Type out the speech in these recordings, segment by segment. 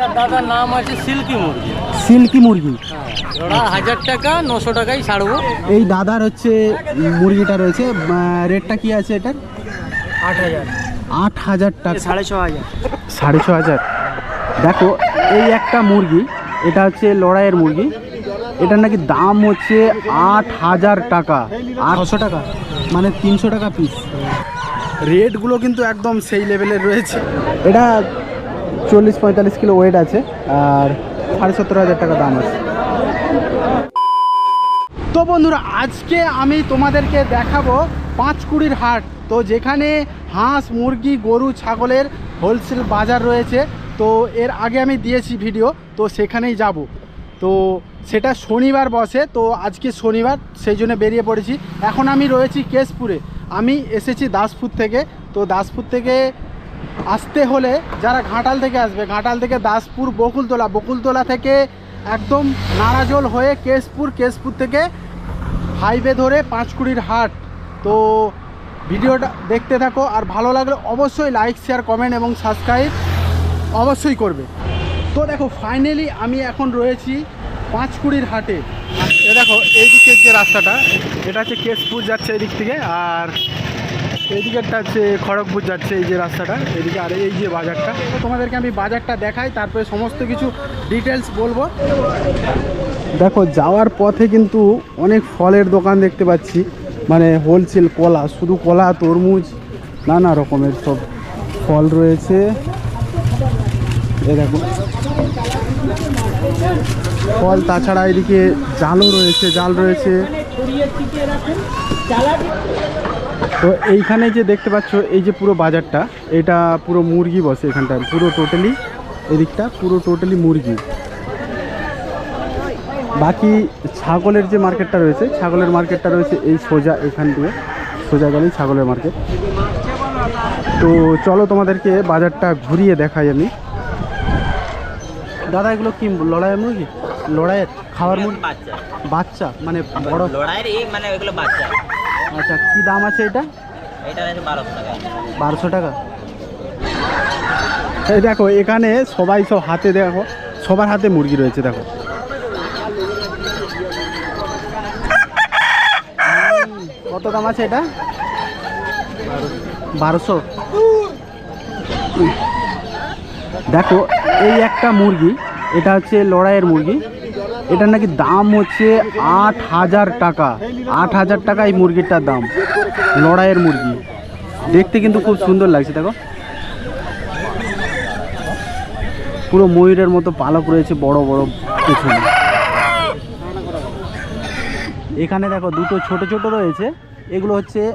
দাদার নাম আছে সিল্কি মুরগি। সিল্কি মুরগি। হ্যাঁ ওরা হাজার টাকা নশো টাকায় ছাড়বো। এই দাদার হচ্ছে মুরগিটা রয়েছে রেটটা কি আছে এটার? আট হাজার। আট হাজার টাকা। সাড়ে ছ হাজার। সাড়ে ছ হাজার। দেখো এই একটা মুরগি এটা হচ্ছে লড়াইয়ের মুরগি। এটার নাকি দাম হচ্ছে আট হাজার টাকা। আটশো টাকা। মানে তিনশো টাকা পিস রেটগুলো কিন্তু একদম সেই লেভেলের রয়েছে। এটা চল্লিশ পঁয়তাল্লিশ কিলো ওয়েট আছে আর সাড়ে সত্তর হাজার টাকা দাম আছে। তো বন্ধুরা, আজকে আমি তোমাদেরকে দেখাবো পাঁচকুড়ির হাট। তো যেখানে হাঁস, মুরগি, গরু, ছাগলের হোলসেল বাজার রয়েছে। তো এর আগে আমি দিয়েছি ভিডিও তো সেখানেই যাব। তো সেটা শনিবার বসে, তো আজকে শনিবার, সেই জন্য বেরিয়ে পড়েছি। এখন আমি রয়েছি কেশপুরে। আমি এসেছি দাসপুর থেকে। তো দাসপুর থেকে আসতে হলে যারা ঘাটাল থেকে আসবে, ঘাটাল থেকে দাসপুর, বকুলতলা বকুলতলা থেকে একদম নারাজল হয়ে কেশপুর কেশপুর থেকে হাইওয়ে ধরে পাঁচকুড়ির হাট। তো ভিডিওটা দেখতে থাকো, আর ভালো লাগলে অবশ্যই লাইক, শেয়ার, কমেন্ট এবং সাবস্ক্রাইব অবশ্যই করবে। তো দেখো ফাইনালি আমি এখন রয়েছি পাঁচকুড়ির হাটে। এ দেখো এই দিকের যে রাস্তাটা, এটা হচ্ছে কেশপুর যাচ্ছে এদিক থেকে, আর এইদিকেরটা হচ্ছে খড়গপুর যাচ্ছে এই যে রাস্তাটা, এদিকে আর এই যে বাজারটা। তোমাদেরকে আমি বাজারটা দেখাই, তারপরে সমস্ত কিছু ডিটেলস বলব। দেখো, যাওয়ার পথে কিন্তু অনেক ফলের দোকান দেখতে পাচ্ছি। মানে হোলসেল কলা, শুধু কলা, তরমুজ, নানা রকমের সব ফল রয়েছে। দেখো। ফল, তাছাড়া এদিকে জালও রয়েছে, জাল রয়েছে। তো এইখানে যে দেখতে পাচ্ছ এই যে পুরো বাজারটা এটা পুরো মুরগি বসে এখানটায়। পুরো টোটালি এদিকটা পুরো টোটালি মুরগি। বাকি ছাগলের যে মার্কেটটা রয়েছে ছাগলের মার্কেটটা রয়েছে এই সোজা এখান দিয়ে সোজা গেলেই ছাগলের মার্কেট। তো চলো তোমাদেরকে বাজারটা ঘুরিয়ে দেখাই আমি। দাদা এগুলো কি লড়াইয়ের মুরগি? লড়াইয়ের? খাওয়ার মুরগি? বাচ্চা। বাচ্চা মানে বড় লড়াইয়ের মানে ওইগুলো বাচ্চা। আচ্ছা কি দাম আছে এটা? বারোশো টাকা। এই দেখো এখানে সবাই সব হাতে দেখো সবার হাতে মুরগি রয়েছে দেখো। কত দাম আছে এটা? বারোশো। দেখো এই একটা মুরগি এটা হচ্ছে লড়াইয়ের মুরগি। এটার নাকি দাম হচ্ছে আট হাজার টাকা। আট হাজার টাকা এই মুরগিটার দাম। লড়াইয়ের মুরগি। দেখতে কিন্তু খুব সুন্দর লাগছে দেখো। পুরো ময়ূরের মতো পালক রয়েছে বড় বড় পেছনে। এখানে দেখো দুটো ছোট ছোট রয়েছে। এগুলো হচ্ছে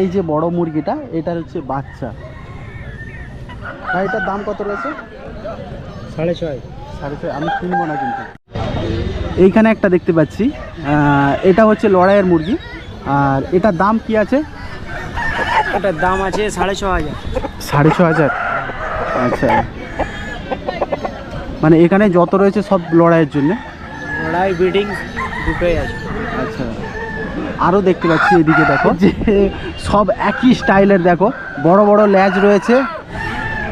এই যে বড় মুরগিটা এটা হচ্ছে বাচ্চা। ভাই এটার দাম কত রয়েছে? সাড়ে ছয়। সাড়ে ছয়। আমি কিনবো না কিন্তু। এইখানে একটা দেখতে পাচ্ছি। এটা হচ্ছে লড়াইয়ের মুরগি। আর এটার দাম কি আছে? এটার দাম আছে সাড়ে ছ হাজার। সাড়ে ছ হাজার? আচ্ছা। মানে এখানে যত রয়েছে সব লড়াইয়ের জন্য? লড়াই বিডিং দুটোই আছে। আচ্ছা। আরও দেখতে পাচ্ছি এদিকে দেখো। যে সব একই স্টাইলের দেখো। বড় বড় ল্যাজ রয়েছে।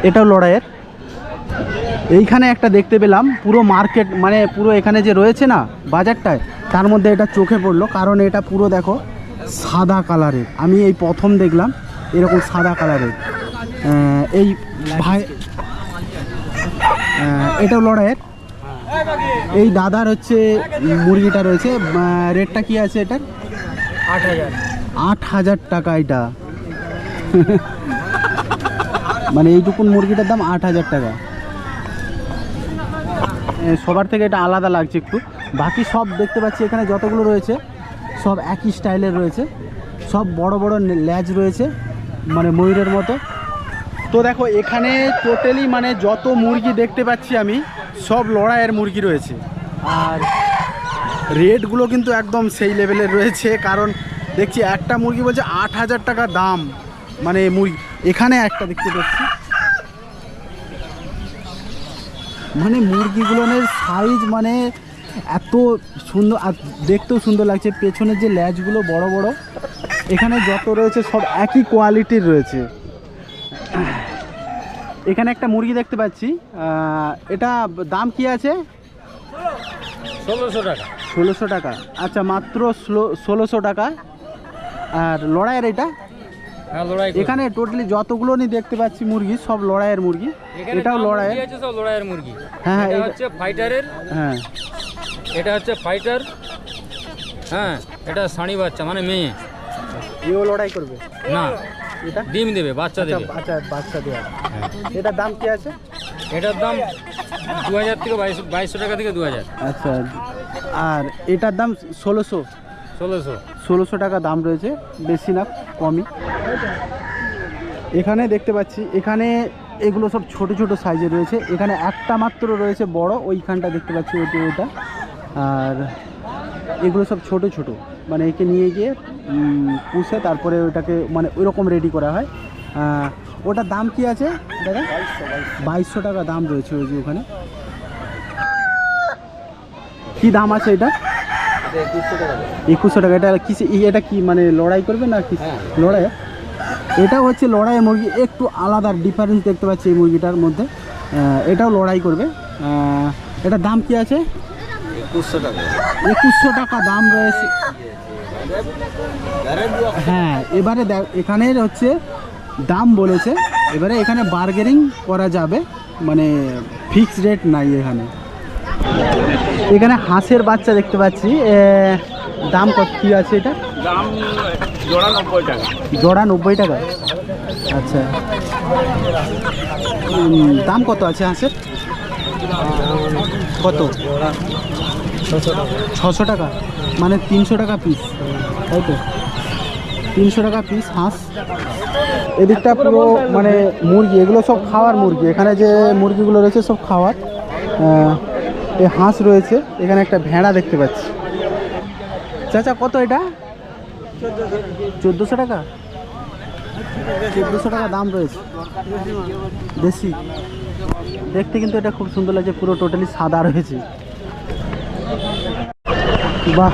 এটাও লড়াইয়ের। এইখানে একটা দেখতে পেলাম, পুরো মার্কেট মানে পুরো এখানে যে রয়েছে না বাজারটায়, তার মধ্যে এটা চোখে পড়ল, কারণ এটা পুরো দেখো সাদা কালারের। আমি এই প্রথম দেখলাম, এরকম সাদা কালারের। এই ভাই এটাও লড়াইয়ের। এই দাদার হচ্ছে মুরগিটা রয়েছে রেটটা কি আছে এটার? আট হাজার। আট হাজার টাকা এটা। মানে এইটুকুন মুরগিটার দাম আট হাজার টাকা। সবার থেকে এটা আলাদা লাগছে একটু। বাকি সব দেখতে পাচ্ছি, এখানে যতগুলো রয়েছে, সব একই স্টাইলের রয়েছে। সব বড় বড় ল্যাজ রয়েছে মানে ময়ূরের মতো। তো দেখো, এখানে টোটালি মানে যত মুরগি দেখতে পাচ্ছি আমি, সব লড়াইয়ের মুরগি রয়েছে। আর রেটগুলো কিন্তু একদম সেই লেভেলের রয়েছে, কারণ দেখছি একটা মুরগি বলছে আট হাজার টাকা দাম মানে মুরগি। এখানে একটা দেখতে পাচ্ছি। মানে মুরগিগুলোর সাইজ মানে এত সুন্দর আর দেখতেও সুন্দর লাগছে। পেছনের যে ল্যাজগুলো বড় বড় এখানে যত রয়েছে সব একই কোয়ালিটির রয়েছে। এখানে একটা মুরগি দেখতে পাচ্ছি। এটা দাম কি আছে? ষোলোশো টাকা। ষোলোশো টাকা। আচ্ছা মাত্র ষোলোশো টাকা। আর লড়াইয়ের এটা? এখানে টোটালি যতগুলো নি দেখতে পাচ্ছি মুরগি সব লড়াইয়ের মুরগি। এটাও আছে সব লড়াইয়ের মুরগি। হ্যাঁ হ্যাঁ এটা এটা- হচ্ছে ফাইটারের হ্যাঁ। এটা হচ্ছে ফাইটার হ্যাঁ এটা সানি বাচ্চা মানে মেয়ে। এও লড়াই করবে? না এটা? ডিম দেবে বাচ্চা আচ্ছা দেবে। আচ্ছা বাচ্চা দেওয়া। এটার দাম কি আছে? এটার দাম দু হাজার থেকে বাইশ বাইশশো টাকা থেকে দু হাজার আচ্ছা আর এটার দাম ষোলোশো। ষোলোশো। ষোলোশো টাকা দাম রয়েছে, বেশি না, কমই। এখানে দেখতে পাচ্ছি, এখানে এগুলো সব ছোট ছোট সাইজের রয়েছে। এখানে একটা মাত্র রয়েছে বড়, ওইখানটা দেখতে পাচ্ছি ওইটা ওইটা। আর এগুলো সব ছোট ছোট মানে একে নিয়ে গিয়ে পুষে তারপরে ওটাকে মানে ওইরকম রেডি করা হয়। ওটার দাম কি আছে, দাদা? বাইশশো টাকা দাম রয়েছে ওই যে ওখানে। কি দাম আছে এটা? একুশশো টাকা এটা কিসে এটা কি মানে লড়াই করবে না কি? লড়াই? এটা হচ্ছে লড়াই মুরগি একটু আলাদা ডিফারেন্স দেখতে পাচ্ছি এই মুরগিটার মধ্যে। এটাও লড়াই করবে। এটার দাম কি আছে? একুশশো টাকা। একুশশো টাকা দাম রয়েছে। হ্যাঁ এবারে দেখ- এখানে হচ্ছে দাম বলেছে। এবারে এখানে বার্গেনিং করা যাবে। মানে ফিক্স রেট নাই এখানে। এখানে হাঁসের বাচ্চা দেখতে পাচ্ছি। দাম কত কি আছে এটা? দাম জোড়া নব্বই টাকা। জোড়া নব্বই টাকা। আচ্ছা। দাম কত আছে হাঁসের? কত? ছশো টাকা। মানে তিনশো টাকা পিস তাই তো? তিনশো টাকা পিস হাঁস। এদিকটা পুরো মানে মুরগি এগুলো সব খাওয়ার মুরগি। এখানে যে মুরগিগুলো রয়েছে সব খাওয়ার। আহ, এ হাঁস রয়েছে এখানে একটা ভেড়া দেখতে পাচ্ছি। চাচা কত এটা? চোদ্দোশো টাকা? চোদ্দোশো টাকা দাম রয়েছে। দেশি। দেখতে কিন্তু এটা খুব সুন্দর লাগছে পুরো টোটালি সাদা রয়েছে। বাহ!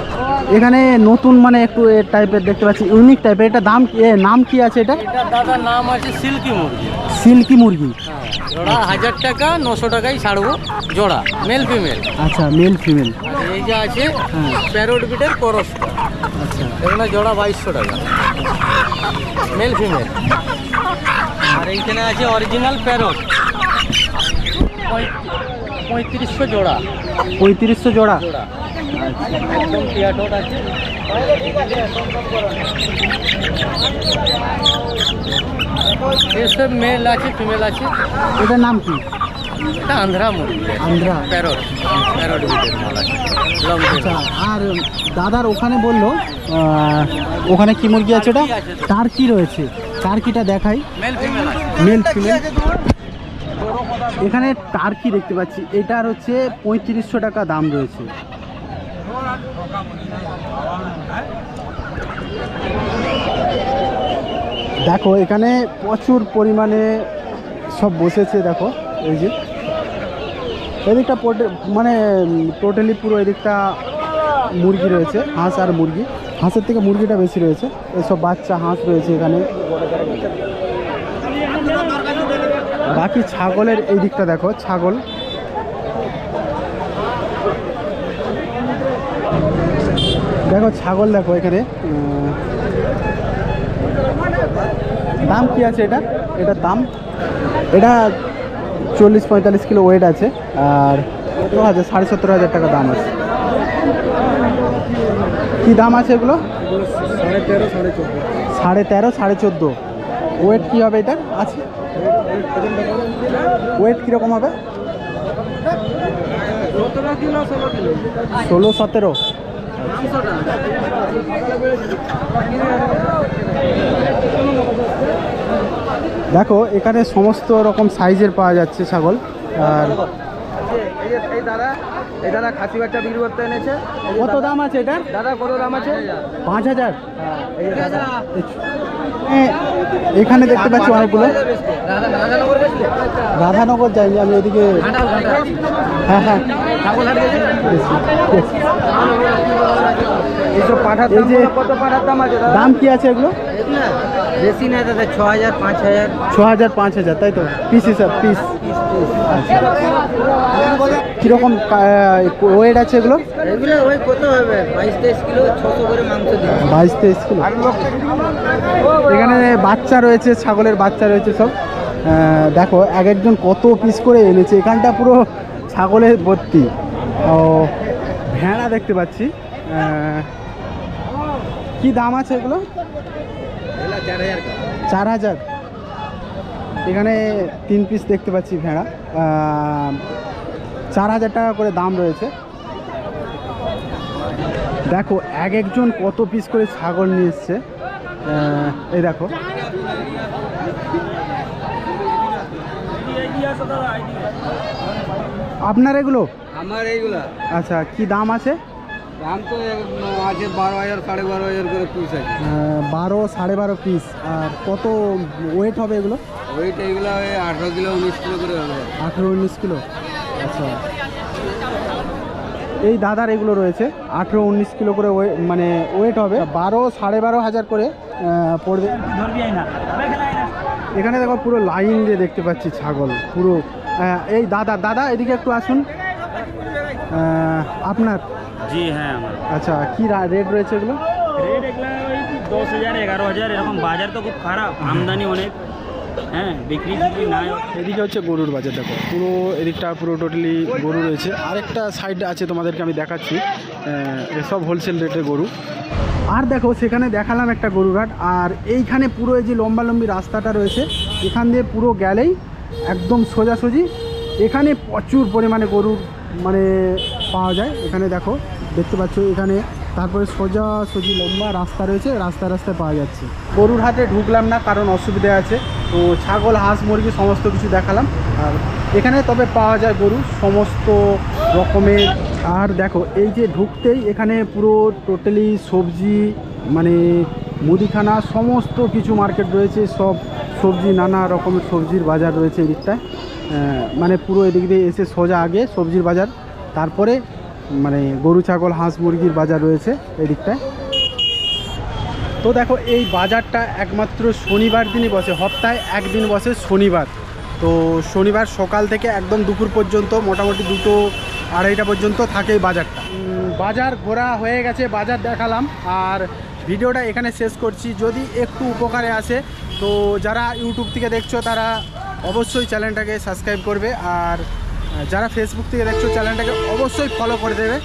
এখানে নতুন মানে একটু টাইপের দেখতে পাচ্ছি ইউনিক টাইপের এটা দাম নাম কি আছে এটা দাদার নাম আছে সিল্কি মুরগি। সিল্কি মুরগি? জোড়া হাজার টাকা নশো টাকায় ছাড়বো। জোড়া মেল ফিমেল আচ্ছা মেল ফিমেল এই যে আছে প্যারোট বিটের করস আচ্ছা। এগুলো জোড়া বাইশশো টাকা। মেল ফিমেল আর এইখানে আছে অরিজিনাল প্যারোট পঁয়ত্রিশশো জোড়া। পঁয়ত্রিশশো জোড়া? জোড়া। একদম আছে। এসব মেল আছে ফিমেল আছে। এটার নাম কি? এটা আন্ধ্রা মুরগি আন্ধ্রা। প্যারোট প্যারোট বিটের মাল আছে। আচ্ছা আর দাদার ওখানে বলল ওখানে কি মুরগি আছে ওটা? টার্কি রয়েছে? টার্কিটা দেখাই। মেল ফিমেল মেল ফিমেল এখানে টার্কি দেখতে পাচ্ছি? এটার হচ্ছে পঁয়ত্রিশশো টাকা দাম রয়েছে। দেখো, এখানে প্রচুর পরিমাণে সব বসেছে, দেখো, এই যে। এদিকটা মানে টোটালি পুরো এদিকটা মুরগি রয়েছে, হাঁস আর মুরগি। হাঁসের থেকে মুরগিটা বেশি রয়েছে, এসব বাচ্চা, হাঁস রয়েছে এখানে। বাকি ছাগলের এই দিকটা দেখো, ছাগল। দেখো ছাগল দেখো এখানে। দাম কি আছে এটা? এটার দাম? এটা চল্লিশ পঁয়তাল্লিশ কিলো ওয়েট আছে, আর কত হাজার, সাড়ে সতেরো হাজার টাকা দাম আছে। কি দাম আছে এগুলো? সাড়ে তেরো, সাড়ে চোদ্দ। ওয়েট কী হবে এটার? আছে। ওয়েট কীরকম হবে? সতেরো ষোলো, সতেরো। দেখো, এখানে সমস্ত রকম সাইজের পাওয়া যাচ্ছে ছাগল। আর খাসি বাচ্চা এনেছে কত দাম আছে দাদা কত দাম আছে পাঁচ হাজার। এখানে দেখতে পাচ্ছি অনেকগুলো। রাধানগর যাইনি আমি ঘাটাল হ্যাঁ হ্যাঁ ঠাকুর হাট গেছিলে গেছি, গেছি। এইসব পাঠার এই দাম যে- কত পাঠার দাম আছে দাম কি আছে এগুলো? বেশি না দাদা ছ হাজার পাঁচ হাজার। ছ হাজার পাঁচ হাজার তাই তো? পিস হিসাব পিস কীরকম ওয়েট আছে এগুলো এগুলো ওই কত হবে? বাইশ তেইশ কিলো ছশো করে মাংস বাইশ তেইশ কিলো। এখানে বাচ্চা রয়েছে ছাগলের বাচ্চা রয়েছে সব। দেখো এক একজন কত পিস করে এনেছে। এখানটা পুরো ছাগলের ভর্তি। ও ভেড়া দেখতে পাচ্ছি। কি দাম আছে এগুলো? চার হাজার এখানে তিন পিস দেখতে পাচ্ছি ভেড়া। চার হাজার টাকা করে দাম রয়েছে। দেখো এক একজন কত পিস করে ছাগল নিয়ে এসছে। এই দেখো। আপনার এগুলো? আমার এইগুলা। আচ্ছা কি দাম আছে? দাম তো আছে বারো হাজার সাড়ে বারো হাজার করে পিস আছে। বারো সাড়ে বারো পিস আর কত ওয়েট হবে এগুলো? ওইটা এইগুলো ওই আঠারো কিলো উনিশ কিলো করে হবে। আঠেরো উনিশ কিলো? আচ্ছা। এই দাদার এগুলো রয়েছে। আঠেরো উনিশ কিলো করে মানে ওয়েট হবে। বারো সাড়ে বারো হাজার করে পড়বে। এখানে দেখো পুরো লাইন দিয়ে দেখতে পাচ্ছি ছাগল। পুরো এই দাদা দাদা এদিকে একটু আসুন। আপনার? জি হ্যাঁ আমার। আচ্ছা কি রেট রয়েছে এগুলো? রেট এগুলা ওই দশ হাজার এগারো হাজার এরকম বাজার তো খুব খারাপ আমদানি অনেক। হ্যাঁ বিক্রি বিক্রি নাই। এদিকে হচ্ছে গরুর বাজার দেখো। পুরো এদিকটা পুরো টোটালি গরু রয়েছে। আরেকটা সাইড আছে তোমাদেরকে আমি দেখাচ্ছি। হোলসেল রেটের গরু। আর দেখো সেখানে দেখালাম একটা গরুর হাট আর এইখানে পুরো এই যে লম্বা লম্বি রাস্তাটা রয়েছে এখান দিয়ে পুরো গেলেই একদম সোজাসুজি। এখানে প্রচুর পরিমাণে গরুর মানে পাওয়া যায়। এখানে দেখো দেখতে পাচ্ছ এখানে। তারপরে সোজাসুজি লম্বা রাস্তা রয়েছে, রাস্তা রাস্তায় পাওয়া যাচ্ছে। গরুর হাটে ঢুকলাম না, কারণ অসুবিধা আছে। তো ছাগল, হাঁস, মুরগি সমস্ত কিছু দেখালাম। আর এখানে তবে পাওয়া যায় গরু, সমস্ত রকমের। আর দেখো, এই যে ঢুকতেই এখানে পুরো টোটালি সবজি মানে মুদিখানা, সমস্ত কিছু মার্কেট রয়েছে। সব সবজি, নানা রকমের সবজির বাজার রয়েছে এদিকটায়। মানে পুরো এদিক দিয়ে এসে সোজা আগে সবজির বাজার। তারপরে মানে গরু, ছাগল, হাঁস, মুরগির বাজার রয়েছে এদিকটায়। তো দেখো, এই বাজারটা একমাত্র শনিবার দিনই বসে, সপ্তাহে একদিন বসে শনিবার। তো শনিবার সকাল থেকে একদম দুপুর পর্যন্ত, মোটামুটি দুটো আড়াইটা পর্যন্ত থাকে বাজারটা। বাজার ঘোরা হয়ে গেছে, বাজার দেখালাম। আর ভিডিওটা এখানে শেষ করছি। যদি একটু উপকারে আসে, তো যারা ইউটিউব থেকে দেখছ, তারা অবশ্যই চ্যানেলটাকে সাবস্ক্রাইব করবে। আর যারা ফেসবুক থেকে দেখছ চ্যানেলটাকে অবশ্যই ফলো করে দেবে।